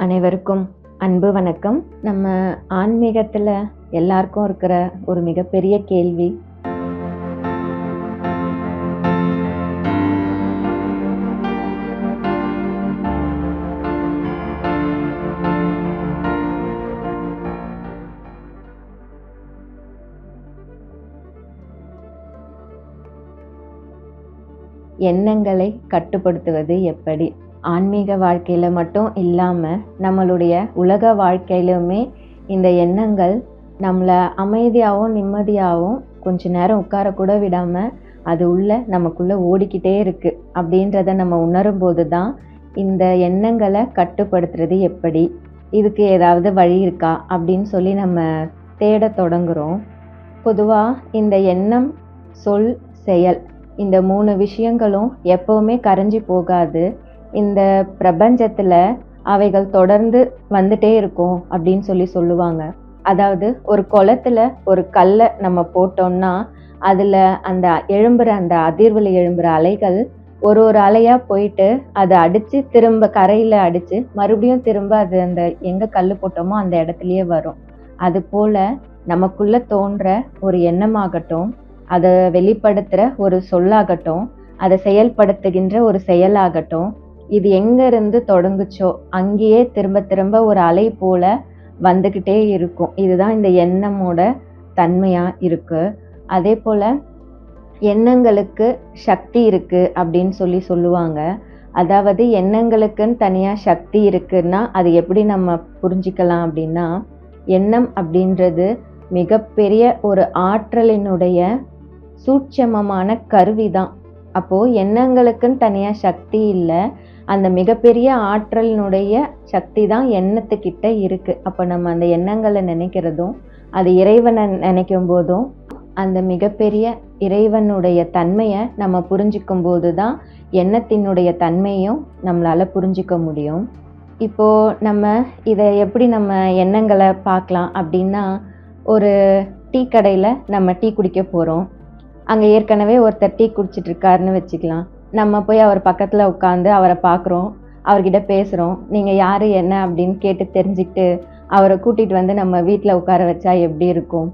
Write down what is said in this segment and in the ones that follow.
அனைவருக்கும் அன்பு வணக்கம். நம்ம ஆன்மீகத்தில் எல்லாருக்கும் இருக்கிற ஒரு மிகப்பெரிய கேள்வி. எண்ணங்களை கட்டுப்படுத்துவது எப்படி? ஆன்மீக வாழ்க்கையில் மட்டும் இல்லாமல் நம்மளுடைய உலக வாழ்க்கையிலுமே இந்த எண்ணங்கள் நம்மளை அமைதியாகவும் நிம்மதியாகவும் கொஞ்ச நேரம் உட்காரக்கூட விடாமல் அது உள்ள நமக்குள்ளே ஓடிக்கிட்டே இருக்குது அப்படின்றத நம்ம உணரும் போது தான் இந்த எண்ணங்களை கட்டுப்படுத்துறது எப்படி? இதுக்கு ஏதாவது வழி இருக்கா? அப்படின்னு சொல்லி நம்ம தேட தொடங்குகிறோம் பொதுவாக இந்த எண்ணம் சொல் செயல் இந்த மூணு விஷயங்களும் எப்போவுமே கரைஞ்சி போகாது. இந்த பிரபஞ்சத்தில் அவைகள் தொடர்ந்து வந்துட்டே இருக்கும் அப்படின்னு சொல்லி சொல்லுவாங்க. அதாவது ஒரு குளத்துல ஒரு கல்லை நம்ம போட்டோம்னா அதில் அந்த எழும்புற அந்த அதிர்வில் எழும்புற அலைகள் ஒரு ஒரு அலையாக போயிட்டு அதை அடித்து திரும்ப கரையில் அடித்து மறுபடியும் திரும்ப அது அந்த எங்கே கல் போட்டோமோ அந்த இடத்துலையே வரும். அது போல் நமக்குள்ளே தோன்ற ஒரு எண்ணமாகட்டும் அதை வெளிப்படுத்துகிற ஒரு சொல்லாகட்டும் அதை செயல்படுத்துகின்ற ஒரு செயலாகட்டும் இது எங்கேருந்து தொடங்குச்சோ அங்கேயே திரும்ப திரும்ப ஒரு அலை போல வந்துக்கிட்டே இருக்கும். இதுதான் இந்த எண்ணமோட தன்மையாக இருக்குது அதே போல் எண்ணங்களுக்கு சக்தி இருக்குது அப்படின்னு சொல்லி சொல்லுவாங்க. அதாவது எண்ணங்களுக்குன்னு தனியாக சக்தி இருக்குன்னா அது எப்படி நம்ம புரிஞ்சிக்கலாம் அப்படின்னா எண்ணம் அப்படின்றது மிகப்பெரிய ஒரு ஆற்றலினுடைய சூட்சமமான கருவி தான் அப்போது எண்ணங்களுக்குன்னு தனியாக சக்தி இல்லை அந்த மிகப்பெரிய ஆற்றலினுடைய சக்தி தான் எண்ணத்துக்கிட்ட இருக்குது அப்போ நம்ம அந்த எண்ணங்களை நினைக்கிறதும் அது இறைவனை நினைக்கும் போதும் அந்த மிகப்பெரிய இறைவனுடைய தன்மையை நம்ம புரிஞ்சிக்கும் போது தான் எண்ணத்தினுடைய தன்மையும் நம்மளால் புரிஞ்சிக்க முடியும். இப்போது நம்ம இதை எப்படி நம்ம எண்ணங்களை பார்க்கலாம் அப்படின்னா ஒரு டீ கடையில் நம்ம டீ குடிக்க போகிறோம் அங்கே ஏற்கனவே ஒருத்தர் டீ குடிச்சிட்ருக்காருன்னு வச்சுக்கலாம். நம்ம போய் அவர் பக்கத்தில் உட்காந்து அவரை பார்க்குறோம் அவர்கிட்ட பேசுகிறோம் நீங்கள் யார் என்ன அப்படின்னு கேட்டு தெரிஞ்சுக்கிட்டு அவரை கூட்டிகிட்டு வந்து நம்ம வீட்டில் உட்கார வச்சா எப்படி இருக்கும்?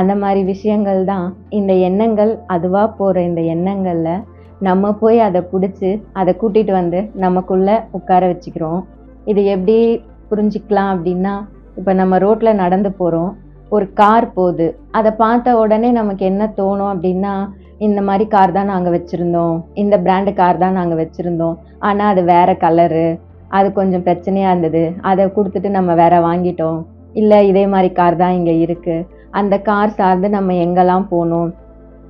அந்த மாதிரி விஷயங்கள் தான் இந்த எண்ணங்கள் அதுவாக போகிற இந்த எண்ணங்களில் நம்ம போய் அதை பிடிச்சி அதை கூட்டிகிட்டு வந்து நமக்குள்ளே உட்கார வச்சுக்கிறோம். இது எப்படி புரிஞ்சிக்கலாம் அப்படின்னா இப்போ நம்ம ரோட்டில் நடந்து போகிறோம் ஒரு கார் போகுது. அதை பார்த்த உடனே நமக்கு என்ன தோணும் அப்படின்னா இந்த மாதிரி கார் தான் நாங்கள் வச்சுருந்தோம். இந்த பிராண்டு கார் தான் நாங்கள் வச்சுருந்தோம். ஆனால் அது வேறு கலரு அது கொஞ்சம் பிரச்சனையாக இருந்தது. அதை கொடுத்துட்டு நம்ம வேற வாங்கிட்டோம். இல்லை இதே மாதிரி கார் தான் இங்கே இருக்குது அந்த கார் சார்ந்து நம்ம எங்கெல்லாம் போகணும்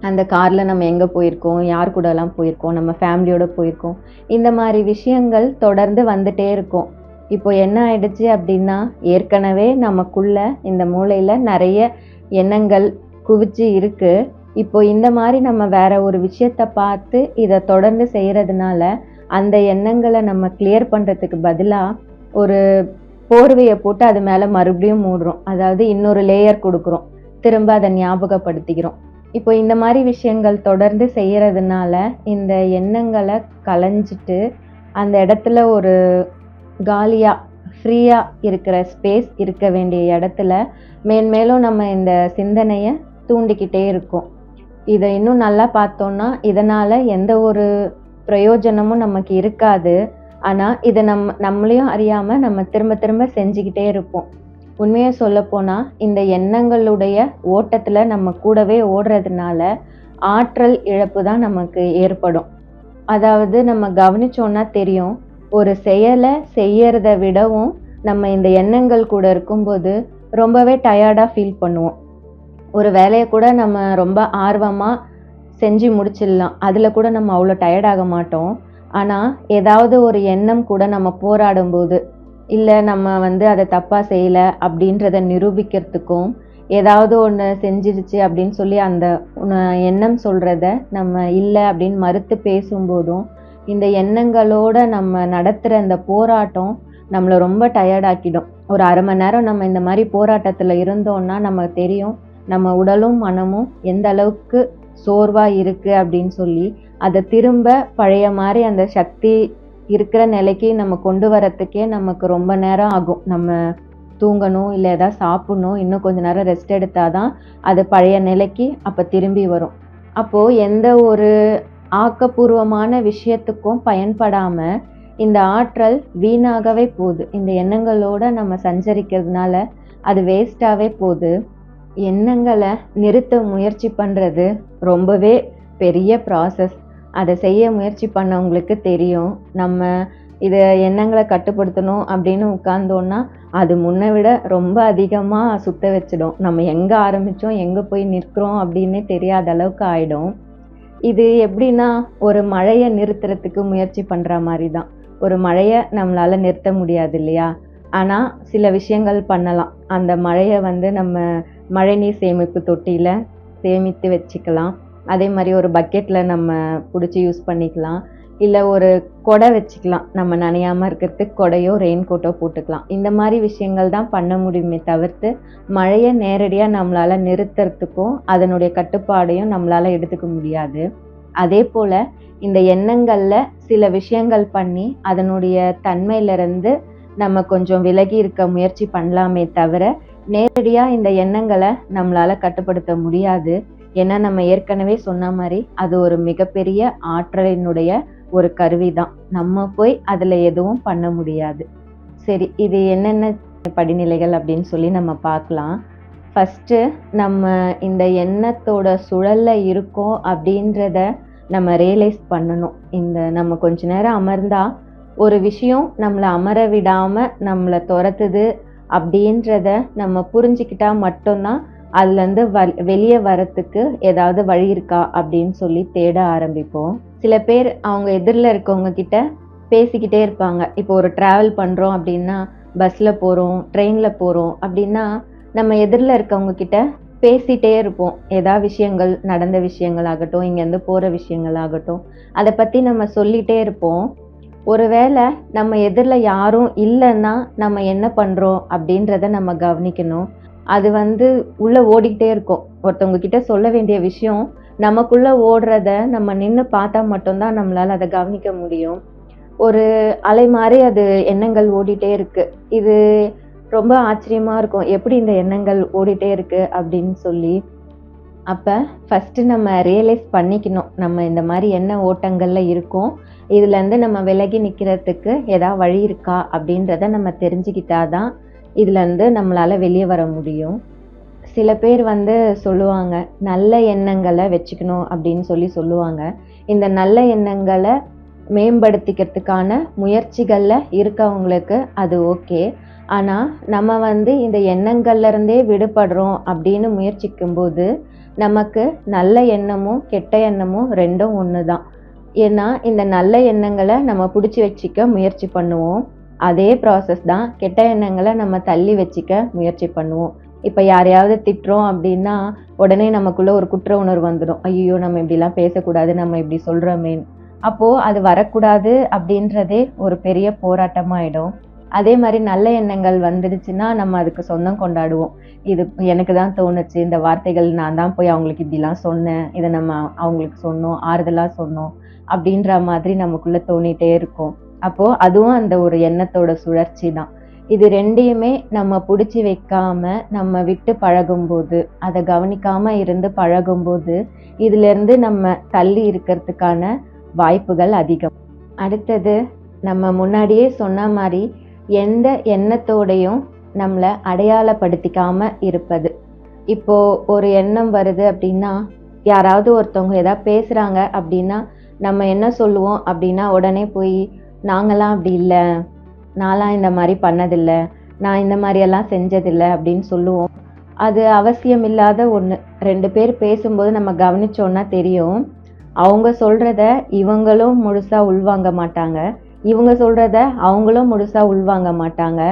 அந்த காரில் நம்ம எங்கே போயிருக்கோம்? யார் கூடலாம் போயிருக்கோம்? நம்ம ஃபேமிலியோடு போயிருக்கோம். இந்த மாதிரி விஷயங்கள் தொடர்ந்து வந்துட்டே இருக்கும். இப்போ என்ன ஆயிடுச்சு அப்படின்னா ஏற்கனவே நமக்குள்ள இந்த மூளையில் நிறைய எண்ணங்கள் குவிச்சு இருக்குது இப்போ இந்த மாதிரி நம்ம வேற ஒரு விஷயத்த பார்த்து இதை தொடர்ந்து செய்கிறதுனால அந்த எண்ணங்களை நம்ம கிளியர் பண்ணுறதுக்கு பதிலாக ஒரு போர்வையை போட்டு அது மேலே மறுபடியும் மூடுறோம். அதாவது இன்னொரு லேயர் கொடுக்குறோம். திரும்ப அதை ஞாபகப்படுத்திக்கிறோம். இப்போ இந்த மாதிரி விஷயங்கள் தொடர்ந்து செய்கிறதுனால இந்த எண்ணங்களை களைஞ்சிட்டு அந்த இடத்துல ஒரு காலியாக ஃப்ரீயாக இருக்கிற ஸ்பேஸ் இருக்க வேண்டிய இடத்துல மேன்மேலும் நம்ம இந்த சிந்தனையை தூண்டிக்கிட்டே இருக்கோம். இதை இன்னும் நல்லா பார்த்தோன்னா இதனால் எந்த ஒரு பிரயோஜனமும் நமக்கு இருக்காது. ஆனால் இதை நம்ம நம்மளையும் அறியாமல் நம்ம திரும்ப திரும்ப செஞ்சுக்கிட்டே இருப்போம். உண்மையை சொல்லப்போனால் இந்த எண்ணங்களுடைய ஓட்டத்தில் நம்ம கூடவே ஓடுறதுனால ஆற்றல் இழப்பு தான் நமக்கு ஏற்படும். அதாவது நம்ம கவனிச்சோன்னா தெரியும் ஒரு செயலை செய்யறத விடவும் நம்ம இந்த எண்ணங்கள் கூட இருக்கும்போது ரொம்பவே டயர்டாக ஃபீல் பண்ணுவோம். ஒரு வேலையை கூட நம்ம ரொம்ப ஆர்வமாக செஞ்சு முடிச்சிடலாம். அதில் கூட நம்ம அவ்வளோ டயர்டாக மாட்டோம். ஆனால் ஏதாவது ஒரு எண்ணம் கூட நம்ம போராடும்போது இல்லை நம்ம வந்து அதை தப்பாக செய்யலை அப்படின்றத நிரூபிக்கிறதுக்கும் ஏதாவது ஒன்று செஞ்சிருச்சு அப்படின்னு சொல்லி அந்த எண்ணம் சொல்கிறத நம்ம இல்லை அப்படின்னு மறுத்து பேசும்போதும் இந்த எண்ணங்களோட நம்ம நடத்துகிற இந்த போராட்டம் நம்மளை ரொம்ப டயர்டாக்கிடும் ஒரு அரை மணி நேரம் நம்ம இந்த மாதிரி போராட்டத்தில் இருந்தோம்னா நமக்கு தெரியும் நம்ம உடலும் மனமும் எந்த அளவுக்கு சோர்வாக இருக்குது அப்படின்னு சொல்லி அதை திரும்ப பழைய மாதிரி அந்த சக்தி இருக்கிற நிலைக்கு நம்ம கொண்டு வரத்துக்கே நமக்கு ரொம்ப நேரம் ஆகும். நம்ம தூங்கணும் இல்லை ஏதாவது சாப்பிடணும் இன்னும் கொஞ்ச நேரம் ரெஸ்ட் எடுத்தால் தான் அது பழைய நிலைக்கு அப்போ திரும்பி வரும். அப்போது எந்த ஒரு ஆக்கப்பூர்வமான விஷயத்துக்கும் பயன்படாமல் இந்த ஆற்றல் வீணாகவே போகுது. இந்த எண்ணங்களோட நம்ம சஞ்சரிக்கிறதுனால அது வேஸ்டாகவே போகுது. எண்ணங்களை நிறுத்த முயற்சி பண்ணுறது ரொம்பவே பெரிய ப்ராசஸ் அதை செய்ய முயற்சி பண்ணவங்களுக்கு தெரியும். நம்ம இதை எண்ணங்களை கட்டுப்படுத்தணும் அப்படின்னு உட்கார்ந்தோன்னா அது முன்னை விட ரொம்ப அதிகமாக சுத்த வச்சிடும். நம்ம எங்கே ஆரம்பித்தோம் எங்கே போய் நிற்கிறோம் அப்படின்னே தெரியாத அளவுக்கு ஆகிடும் இது எப்படின்னா ஒரு மழையை நிறுத்துறதுக்கு முயற்சி பண்ணுற மாதிரி தான் ஒரு மழையை நம்மளால் நிறுத்த முடியாது இல்லையா? ஆனால் சில விஷயங்கள் பண்ணலாம். அந்த மழையை வந்து நம்ம மழைநீர் சேமிப்பு தொட்டியில் சேமித்து வச்சுக்கலாம். அதே மாதிரி ஒரு பக்கெட்டில் நம்ம பிடிச்சி யூஸ் பண்ணிக்கலாம். இல்லை ஒரு கொடை வச்சுக்கலாம். நம்ம நனையாமல் இருக்கிறதுக்கு கொடையோ ரெயின் கோட்டோ போட்டுக்கலாம். இந்த மாதிரி விஷயங்கள் தான் பண்ண முடியுமே தவிர்த்து மழையை நேரடியாக நம்மளால் நிறுத்துறதுக்கும் அதனுடைய கட்டுப்பாடையும் நம்மளால் எடுத்துக்க முடியாது. அதே போல் இந்த எண்ணங்களில் சில விஷயங்கள் பண்ணி அதனுடைய தன்மையிலிருந்து நம்ம கொஞ்சம் விலகி இருக்க முயற்சி பண்ணலாமே தவிர நேரடியாக இந்த எண்ணங்களை நம்மளால் கட்டுப்படுத்த முடியாது. ஏன்னா நம்ம ஏற்கனவே சொன்ன மாதிரி அது ஒரு மிகப்பெரிய ஆற்றலினுடைய ஒரு கருவி தான் நம்ம போய் அதில் எதுவும் பண்ண முடியாது. சரி இது என்னென்ன படிநிலைகள் அப்படின்னு சொல்லி நம்ம பார்க்கலாம். ஃபஸ்ட்டு நம்ம இந்த எண்ணத்தோட சுழலில் இருக்கோம் அப்படின்றத நம்ம ரியலைஸ் பண்ணணும். இந்த நம்ம கொஞ்ச நேரம் அமர்ந்தா ஒரு விஷயம் நம்மளை அமர விடாமல் நம்மளை துரத்துது அப்படின்றத நம்ம புரிஞ்சுக்கிட்டா மட்டும்தான் அதுலேருந்து வ வெளியே வரத்துக்கு ஏதாவது வழி இருக்கா அப்படின்னு சொல்லி தேட ஆரம்பிப்போம். சில பேர் அவங்க எதிரில் இருக்கவங்க கிட்ட பேசிக்கிட்டே இருப்பாங்க. இப்போ ஒரு ட்ராவல் பண்ணுறோம் அப்படின்னா பஸ்ஸில் போகிறோம் ட்ரெயினில் போகிறோம் அப்படின்னா நம்ம எதிரில் இருக்கவங்க கிட்ட பேசிகிட்டே இருப்போம். ஏதாவது விஷயங்கள் நடந்த விஷயங்கள் ஆகட்டும் இங்கேருந்து போகிற விஷயங்கள் ஆகட்டும். அதை பற்றி நம்ம சொல்லிகிட்டே இருப்போம். ஒருவேளை நம்ம எதிரில் யாரும் இல்லைன்னா நம்ம என்ன பண்ணுறோம் அப்படின்றத நம்ம கவனிக்கணும். அது வந்து உள்ளே ஓடிக்கிட்டே இருக்கும். ஒருத்தவங்க கிட்ட சொல்ல வேண்டிய விஷயம் நமக்குள்ளே ஓடுறத நம்ம நின்று பார்த்தா மட்டும்தான் நம்மளால் அதை கவனிக்க முடியும். ஒரு அலை மாதிரி அது எண்ணங்கள் ஓடிட்டே இருக்கு. இது ரொம்ப ஆச்சரியமா இருக்கும். எப்படி இந்த எண்ணங்கள் ஓடிட்டே இருக்கு அப்படின்னு சொல்லி. அப்போ ஃபஸ்ட்டு நம்ம ரியலைஸ் பண்ணிக்கணும். நம்ம இந்த மாதிரி என்ன ஓட்டங்களில் இருக்கோம். இதுலேருந்து நம்ம விலகி நிற்கிறதுக்கு ஏதாவது வழி இருக்கா அப்படின்றத நம்ம தெரிஞ்சுக்கிட்டா தான் இதுலேருந்து நம்மளால் வெளியே வர முடியும். சில பேர் வந்து சொல்லுவாங்க நல்ல எண்ணங்களை வச்சுக்கணும் அப்படின்னு சொல்லி சொல்லுவாங்க. இந்த நல்ல எண்ணங்களை மேம்படுத்திக்கிறதுக்கான முயற்சிகளில் இருக்கவங்களுக்கு அது ஓகே. ஆனால் நம்ம வந்து இந்த எண்ணங்கள்லேருந்தே விடுபடுறோம் அப்படின்னு முயற்சிக்கும்போது நமக்கு நல்ல எண்ணமும் கெட்ட எண்ணமும் ரெண்டும் ஒன்று தான் ஏன்னா இந்த நல்ல எண்ணங்களை நம்ம பிடிச்சி வச்சுக்க முயற்சி பண்ணுவோம். அதே ப்ராசஸ் தான் கெட்ட எண்ணங்களை நம்ம தள்ளி வச்சுக்க முயற்சி பண்ணுவோம். இப்போ யாரையாவது திட்டுறோம் அப்படின்னா உடனே நமக்குள்ளே ஒரு குற்ற உணர்வு வந்துடும். ஐயோ நம்ம இப்படிலாம் பேசக்கூடாது நம்ம இப்படி சொல்கிறோமேன்னு அப்போது அது வரக்கூடாது அப்படின்றதே ஒரு பெரிய போராட்டமாயிடும். அதே மாதிரி நல்ல எண்ணங்கள் வந்துடுச்சுன்னா நம்ம அதுக்கு சொந்தம் கொண்டாடுவோம். இது எனக்கு தான் தோணுச்சு இந்த வார்த்தைகள் நான் தான் போய் அவங்களுக்கு இப்படிலாம் சொன்னேன் இதை நம்ம அவங்களுக்கு சொன்னோம் ஆறுதலாக சொன்னோம் அப்படின்ற மாதிரி நமக்குள்ளே தோணிகிட்டே இருக்கும். அப்போது அதுவும் அந்த ஒரு எண்ணத்தோட சுழற்சி தான். இது ரெண்டையுமே நம்ம பிடிச்சி வைக்காம நம்ம விட்டு பழகும்போது அதை கவனிக்காம இருந்து பழகும்போது இதுலேருந்து நம்ம தள்ளி இருக்கிறதுக்கான வாய்ப்புகள் அதிகம். அடுத்தது நம்ம முன்னாடியே சொன்ன மாதிரி எந்த எண்ணத்தோடையும் நம்மளை அடையாளப்படுத்திக்காம இருப்பது. இப்போ ஒரு எண்ணம் வருது அப்படின்னா யாராவது ஒருத்தவங்க ஏதாவது பேசுகிறாங்க அப்படின்னா நம்ம என்ன சொல்லுவோம் அப்படின்னா உடனே போய் நாங்களாம் அப்படி இல்லை. நான்லாம் இந்த மாதிரி பண்ணதில்லை. நான் இந்த மாதிரியெல்லாம் செஞ்சதில்லை அப்படின்னு சொல்லுவோம். அது அவசியம் இல்லாத ஒன்று ரெண்டு பேர் பேசும்போது நம்ம கவனிச்சோன்னா தெரியும். அவங்க சொல்கிறத இவங்களும் முழுசாக உள்வாங்க மாட்டாங்க. இவங்க சொல்கிறத அவங்களும் முழுசாக உள்வாங்க மாட்டாங்க.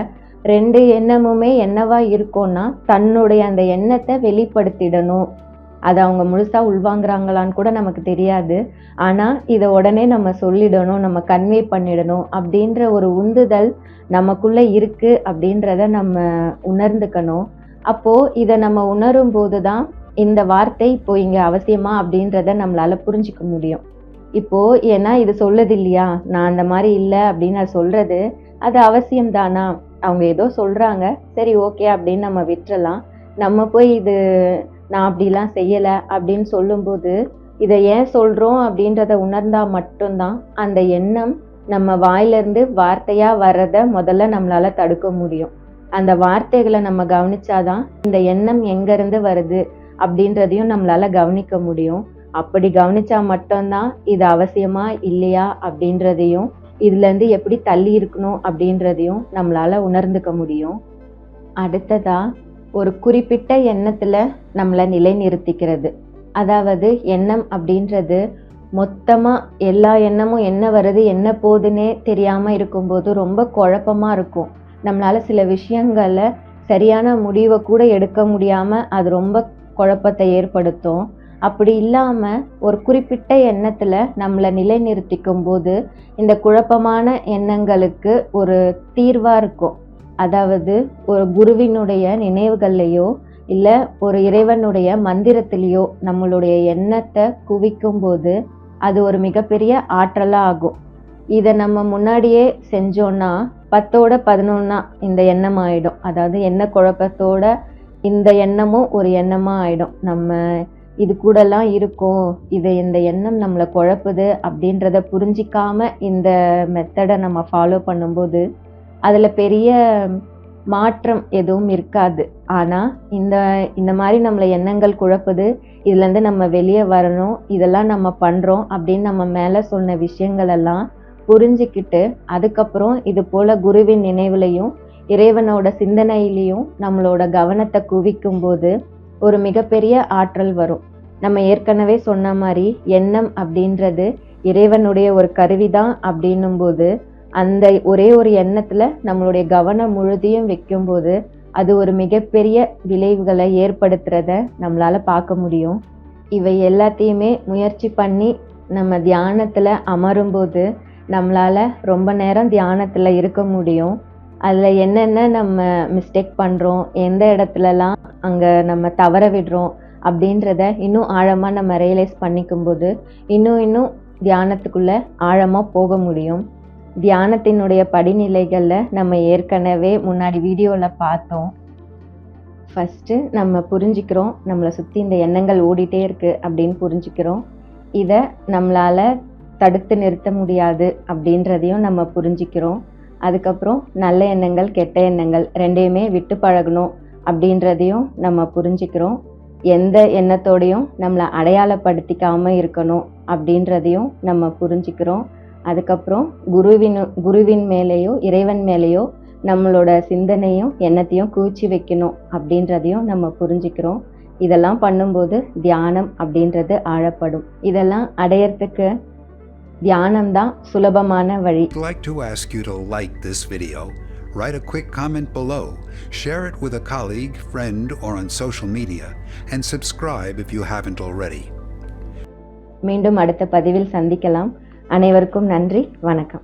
ரெண்டு எண்ணமுமே என்னவா இருக்கும்னா தன்னுடைய அந்த எண்ணத்தை வெளிப்படுத்திடணும். அதை அவங்க முழுசாக உள்வாங்குறாங்களான்னு கூட நமக்கு தெரியாது. ஆனால் இதை உடனே நம்ம சொல்லிடணும் நம்ம கன்வே பண்ணிடணும் அப்படின்ற ஒரு உந்துதல் நமக்குள்ளே இருக்குது அப்படின்றத நம்ம உணர்ந்துக்கணும். அப்போது இதை நம்ம உணரும் போது தான் இந்த வார்த்தை இப்போ இங்கே அவசியமா அப்படின்றத நம்மளால புரிஞ்சிக்க முடியும். இப்போ ஏன்னா இது சொல்லுது இல்லையா நான் அந்த மாதிரி இல்லை அப்படின்னு நான் சொல்றது அது அவசியம் தானா அவங்க ஏதோ சொல்றாங்க. சரி ஓகே அப்படின்னு நம்ம விட்டுறலாம். நம்ம போய் இது நான் அப்படிலாம் செய்யலை அப்படின்னு சொல்லும்போது இதை ஏன் சொல்றோம் அப்படின்றத உணர்ந்தா மட்டும்தான் அந்த எண்ணம் நம்ம வாயிலிருந்து வார்த்தையா வர்றத முதல்ல நம்மளால தடுக்க முடியும். அந்த வார்த்தைகளை நம்ம கவனிச்சாதான் இந்த எண்ணம் எங்க இருந்து வருது அப்படின்றதையும் நம்மளால கவனிக்க முடியும். அப்படி கவனிச்சா மட்டும்தான் இது அவசியமா இல்லையா அப்படின்றதையும் இதுல இருந்து எப்படி தள்ளி இருக்கணும் அப்படின்றதையும் நம்மளால உணர்ந்துக்க முடியும். அடுத்ததா ஒரு குறிப்பிட்ட எண்ணத்துல நம்மளை நிலைநிறுத்திக்கிறது. அதாவது எண்ணம் அப்படின்றது மொத்தமா எல்லா எண்ணமும் என்ன வருது என்ன போகுதுன்னே தெரியாம இருக்கும்போது ரொம்ப குழப்பமா இருக்கும். நம்மளால சில விஷயங்களை சரியான முடிவை கூட எடுக்க முடியாம அது ரொம்ப குழப்பத்தை ஏற்படுத்தும். அப்படி இல்லாமல் ஒரு குறிப்பிட்ட எண்ணத்தில் நம்மளை நிலைநிறுத்திக்கும் போது இந்த குழப்பமான எண்ணங்களுக்கு ஒரு தீர்வாக இருக்கும். அதாவது ஒரு குருவினுடைய நினைவுகள்லையோ இல்லை ஒரு இறைவனுடைய மந்திரத்திலேயோ நம்மளுடைய எண்ணத்தை குவிக்கும் போது அது ஒரு மிகப்பெரிய ஆற்றலாக ஆகும். இதை நம்ம முன்னாடியே செஞ்சோன்னா பத்தோட பதினொன்னா இந்த எண்ணம் ஆயிடும் அதாவது எண்ண குழப்பத்தோட இந்த எண்ணமும் ஒரு எண்ணமாக ஆயிடும். நம்ம இது கூடலாம் இருக்கும். இது இந்த எண்ணம் நம்மளை குழப்புது அப்படின்றத புரிஞ்சிக்காம இந்த மெத்தடை நம்ம ஃபாலோ பண்ணும்போது அதில் பெரிய மாற்றம் எதுவும் இருக்காது. ஆனால் இந்த இந்த மாதிரி நம்மளை எண்ணங்கள் குழப்புது இதுலேருந்து நம்ம வெளியே வரணும் இதெல்லாம் நம்ம பண்ணுறோம் அப்படின்னு நம்ம மேலே சொன்ன விஷயங்களெல்லாம் புரிஞ்சிக்கிட்டு புரிஞ்சுக்கிட்டு அதுக்கப்புறம் இது போல் குருவின் நினைவுலையும் இறைவனோட சிந்தனையிலையும் நம்மளோட கவனத்தை குவிக்கும் போது ஒரு மிகப்பெரிய ஆற்றல் வரும். நம்ம ஏற்கனவே சொன்ன மாதிரி எண்ணம் அப்படின்றது இறைவனுடைய ஒரு கருவிதான் அப்படின்னும் போது அந்த ஒரே ஒரு எண்ணத்துல நம்மளுடைய கவனம் முழுதையும் வைக்கும்போது அது ஒரு மிகப்பெரிய விளைவுகளை ஏற்படுத்துறத நம்மளால பார்க்க முடியும். இவை எல்லாத்தையுமே முயற்சி பண்ணி நம்ம தியானத்துல அமரும்போது நம்மளால ரொம்ப நேரம் தியானத்துல இருக்க முடியும். அதுல என்னென்ன நம்ம மிஸ்டேக் பண்றோம் எந்த இடத்துலலாம் அங்க நம்ம தவற விடுறோம் அப்படின்றத இன்னும் ஆழமாக நம்ம ரியலைஸ் பண்ணிக்கும்போது இன்னும் இன்னும் தியானத்துக்குள்ளே ஆழமாக போக முடியும். தியானத்தினுடைய படிநிலைகளில் நம்ம ஏற்கனவே முன்னாடி வீடியோவில் பார்த்தோம். ஃபஸ்ட்டு நம்ம புரிஞ்சுக்கிறோம் நம்மளை சுற்றி இந்த எண்ணங்கள் ஓடிட்டே இருக்கு அப்படின்னு புரிஞ்சுக்கிறோம். இதை நம்மளால் தடுத்து நிறுத்த முடியாது அப்படின்றதையும் நம்ம புரிஞ்சுக்கிறோம். அதுக்கப்புறம் நல்ல எண்ணங்கள் கெட்ட எண்ணங்கள் ரெண்டையுமே விட்டு பழகணும் அப்படின்றதையும் நம்ம புரிஞ்சுக்கிறோம். எந்த எண்ணத்தோடையும் நம்மளை அடையாளப்படுத்திக்காம இருக்கணும் அப்படின்றதையும் நம்ம புரிஞ்சுக்கிறோம். அதுக்கப்புறம் குருவின் குருவின் மேலேயோ இறைவன் மேலேயோ நம்மளோட சிந்தனையும் எண்ணத்தையும் குவிச்சு வைக்கணும் அப்படின்றதையும் நம்ம புரிஞ்சுக்கிறோம். இதெல்லாம் பண்ணும்போது தியானம் அப்படின்றது ஆழப்படும். இதெல்லாம் அடையறதுக்கு தியானம் தான் சுலபமான வழி. I'd like to ask you to like this video, write a quick comment below, share it with a colleague, friend, or on social media, and subscribe if you haven't already. மீண்டும் அடுத்த பதிவில் சந்திக்கலாம் அனைவருக்கும் நன்றி வணக்கம்